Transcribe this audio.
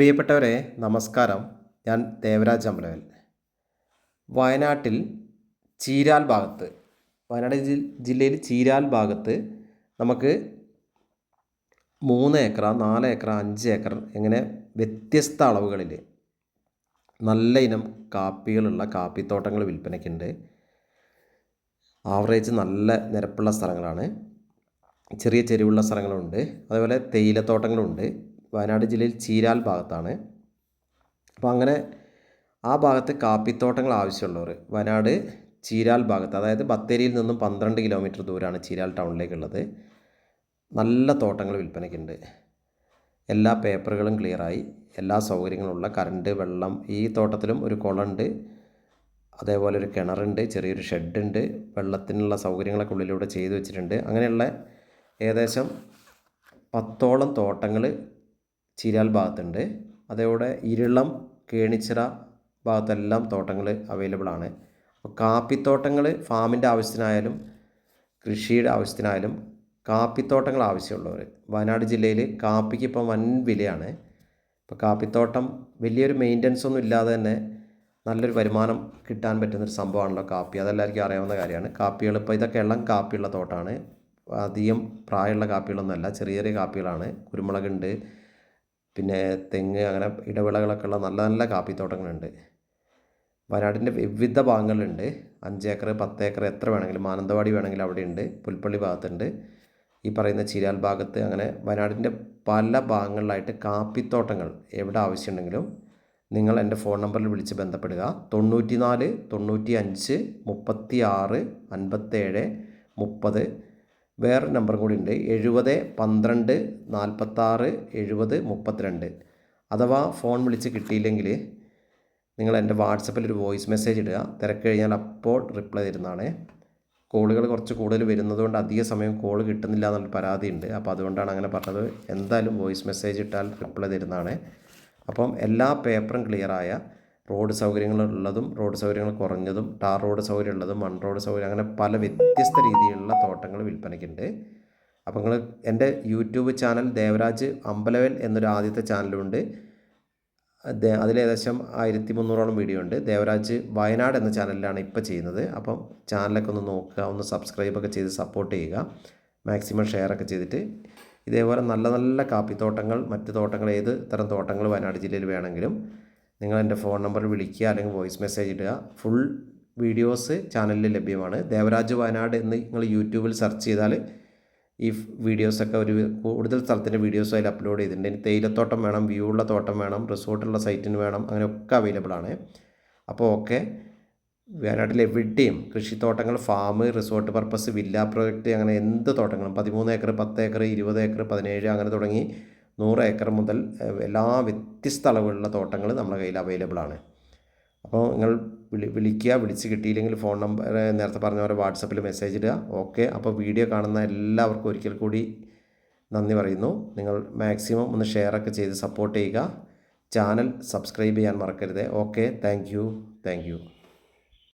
പ്രിയപ്പെട്ടവരെ നമസ്കാരം. ഞാൻ ദേവരാജ് അമ്പലവൽ. വയനാട്ടിൽ ചീരാൽ ഭാഗത്ത് വയനാട് ജില്ലയിൽ ചീരാൽ ഭാഗത്ത് നമുക്ക് മൂന്ന് ഏക്കർ നാല് ഏക്കർ അഞ്ച് ഏക്കർ ഇങ്ങനെ വ്യത്യസ്ത അളവുകളിൽ നല്ല ഇനം കാപ്പികളുള്ള കാപ്പിത്തോട്ടങ്ങൾ വിൽപ്പനയ്ക്കുണ്ട്. ആവറേജ് നല്ല നിരപ്പുള്ള സ്ഥലങ്ങളാണ്. ചെറിയ ചെരിവുള്ള സ്ഥലങ്ങളുണ്ട്. അതേപോലെ തേയിലത്തോട്ടങ്ങളുണ്ട്. വയനാട് ജില്ലയിൽ ചീരാൽ ഭാഗത്താണ്. അപ്പോൾ അങ്ങനെ ആ ഭാഗത്ത് കാപ്പിത്തോട്ടങ്ങൾ ആവശ്യമുള്ളവർ വയനാട് ചീരാൽ ഭാഗത്ത് അതായത് ബത്തേരിയിൽ നിന്നും പന്ത്രണ്ട് കിലോമീറ്റർ ദൂരമാണ് ചീരാൽ ടൗണിലേക്കുള്ളത്. നല്ല തോട്ടങ്ങൾ വിൽപ്പനയ്ക്കുണ്ട് എല്ലാ പേപ്പറുകളും ക്ലിയറായി എല്ലാ സൗകര്യങ്ങളുള്ള കറണ്ട് വെള്ളം ഈ തോട്ടത്തിലും ഒരു കുളമുണ്ട് അതേപോലെ ഒരു കിണറുണ്ട് ചെറിയൊരു ഷെഡുണ്ട് വെള്ളത്തിനുള്ള സൗകര്യങ്ങളൊക്കെ ഉള്ളിലൂടെ ചെയ്തു വെച്ചിട്ടുണ്ട്. അങ്ങനെയുള്ള ഏകദേശം പത്തോളം തോട്ടങ്ങൾ ചീരാൽ ഭാഗത്തുണ്ട്. അതേപോലെ ഇരുളം കേണിച്ചിറ ഭാഗത്തെല്ലാം തോട്ടങ്ങൾ അവൈലബിൾ ആണ്. അപ്പോൾ കാപ്പിത്തോട്ടങ്ങൾ ഫാമിന്റെ ആവശ്യത്തിനായാലും കൃഷിയുടെ ആവശ്യത്തിനായാലും കാപ്പിത്തോട്ടങ്ങൾ ആവശ്യമുള്ളവർ. വയനാട് ജില്ലയിൽ കാപ്പിക്ക് ഇപ്പം വൻ വിലയാണ്. ഇപ്പോൾ കാപ്പിത്തോട്ടം വലിയൊരു മെയിന്റനൻസ് ഒന്നും ഇല്ലാതെ തന്നെ നല്ലൊരു വരുമാനം കിട്ടാൻ പറ്റുന്നൊരു സംഭവമാണല്ലോ കാപ്പി. അതെല്ലാവർക്കും അറിയാവുന്ന കാര്യമാണ്. കാപ്പികൾ ഇപ്പോൾ ഇതൊക്കെ എല്ലാം കാപ്പിയുള്ള തോട്ടമാണ് അധികം പ്രായമുള്ള കാപ്പികളൊന്നുമല്ല ചെറിയ ചെറിയ കാപ്പികളാണ്. കുരുമുളകുണ്ട് പിന്നെ തെങ്ങ് അങ്ങനെ ഇടവിളകളൊക്കെ ഉള്ള നല്ല നല്ല കാപ്പിത്തോട്ടങ്ങളുണ്ട്. വയനാടിന്റെ വിവിധ ഭാഗങ്ങളുണ്ട് അഞ്ച് ഏക്കർ പത്ത് ഏക്കർ എത്ര വേണമെങ്കിലും മാനന്തവാടി വേണമെങ്കിലും അവിടെയുണ്ട് പുൽപ്പള്ളി ഭാഗത്തുണ്ട്. ഈ പറയുന്ന ചിരാൽ ഭാഗത്ത് അങ്ങനെ വയനാടിന്റെ പല ഭാഗങ്ങളിലായിട്ട് കാപ്പിത്തോട്ടങ്ങൾ എവിടെ ആവശ്യമുണ്ടെങ്കിലും നിങ്ങൾ എന്റെ ഫോൺ നമ്പറിൽ വിളിച്ച് ബന്ധപ്പെടുക. തൊണ്ണൂറ്റി നാല് തൊണ്ണൂറ്റി അഞ്ച് മുപ്പത്തി ആറ് അൻപത്തേഴ് മുപ്പത് വേറെ നമ്പർ കൂടി ഉണ്ട്. എഴുപത് പന്ത്രണ്ട് നാൽപ്പത്താറ് എഴുപത് മുപ്പത്തിരണ്ട്. അഥവാ ഫോൺ വിളിച്ച് കിട്ടിയില്ലെങ്കിൽ നിങ്ങൾ എന്റെ വാട്സപ്പിൽ ഒരു വോയിസ് മെസ്സേജ് ഇടുക. തിരക്ക് കഴിഞ്ഞാൽ അപ്പോൾ റിപ്ലൈ തരുന്നതാണ്. കോളുകൾ കുറച്ച് കൂടുതൽ വരുന്നതുകൊണ്ട് അധിക സമയം കോൾ കിട്ടുന്നില്ല എന്നുള്ള പരാതിയുണ്ട്. അപ്പോൾ അതുകൊണ്ടാണ് അങ്ങനെ പറഞ്ഞത്. എന്തായാലും വോയിസ് മെസ്സേജ് ഇട്ടാൽ റിപ്ലൈ തരുന്നതാണ്. അപ്പം എല്ലാ പേപ്പറും ക്ലിയറായ റോഡ് സൗകര്യങ്ങളുള്ളതും റോഡ് സൗകര്യങ്ങൾ കുറഞ്ഞതും ടാർ റോഡ് സൗകര്യം ഉള്ളതും മൺ റോഡ് സൗകര്യം അങ്ങനെ പല വ്യത്യസ്ത രീതിയിലുള്ള തോട്ടങ്ങൾ വിൽപ്പനയ്ക്കുണ്ട്. അപ്പോൾ നിങ്ങൾ എന്റെ യൂട്യൂബ് ചാനൽ ദേവരാജ് അമ്പലവൽ എന്നൊരു ആദ്യത്തെ ചാനലുണ്ട്. അതിൽ ഏകദേശം ആയിരത്തി മുന്നൂറോളം വീഡിയോ ഉണ്ട്. ദേവരാജ് വയനാട് എന്ന ചാനലിലാണ് ഇപ്പോൾ ചെയ്യുന്നത്. അപ്പം ചാനലൊക്കെ ഒന്ന് നോക്കുക ഒന്ന് സബ്സ്ക്രൈബൊക്കെ ചെയ്ത് സപ്പോർട്ട് ചെയ്യുക. മാക്സിമം ഷെയർ ഒക്കെ ചെയ്തിട്ട് ഇതേപോലെ നല്ല നല്ല കാപ്പിത്തോട്ടങ്ങൾ മറ്റ് തോട്ടങ്ങൾ ഏത് തരം തോട്ടങ്ങൾ വയനാട് ജില്ലയിൽ വേണമെങ്കിലും നിങ്ങൾ എന്റെ ഫോൺ നമ്പറിൽ വിളിക്കുക അല്ലെങ്കിൽ വോയിസ് മെസ്സേജ് ഇടുക. ഫുൾ വീഡിയോസ് ചാനലിൽ ലഭ്യമാണ്. ദേവരാജ് വയനാട് എന്ന് നിങ്ങൾ യൂട്യൂബിൽ സെർച്ച് ചെയ്താൽ ഈ വീഡിയോസൊക്കെ ഒരു കൂടുതൽ സ്ഥലത്തിന്റെ വീഡിയോസ് അതിൽ അപ്ലോഡ് ചെയ്തിട്ടുണ്ട്. ഇനി തേയിലത്തോട്ടം വേണം വ്യൂ ഉള്ള തോട്ടം വേണം റിസോർട്ടുള്ള സൈറ്റിന് വേണം അങ്ങനെയൊക്കെ അവൈലബിൾ ആണ്. അപ്പോൾ ഓക്കെ. വയനാട്ടിൽ എവിടെയും കൃഷിത്തോട്ടങ്ങൾ farm resort purpose villa project അങ്ങനെ എന്ത് തോട്ടങ്ങളും പതിമൂന്ന് ഏക്കർ പത്ത് ഏക്കർ ഇരുപത് ഏക്കർ പതിനേഴ് അങ്ങനെ തുടങ്ങി നൂറ് ഏക്കർ മുതൽ എല്ലാ വ്യത്യസ്ത അളവുകളുള്ള തോട്ടങ്ങൾ നമ്മുടെ കയ്യിൽ അവൈലബിൾ ആണ്. അപ്പോൾ നിങ്ങൾ വിളി വിളിക്കുക വിളിച്ച് കിട്ടിയില്ലെങ്കിൽ ഫോൺ നമ്പർ നേരത്തെ പറഞ്ഞ പോലെ വാട്സപ്പിൽ മെസ്സേജ് ഇടുക. ഓക്കെ അപ്പോൾ വീഡിയോ കാണുന്ന എല്ലാവർക്കും ഒരിക്കൽ കൂടി നന്ദി പറയുന്നു. നിങ്ങൾ മാക്സിമം ഒന്ന് ഷെയർ ഒക്കെ ചെയ്ത് സപ്പോർട്ട് ചെയ്യുക. ചാനൽ സബ്സ്ക്രൈബ് ചെയ്യാൻ മറക്കരുത്. Okay thank you thank you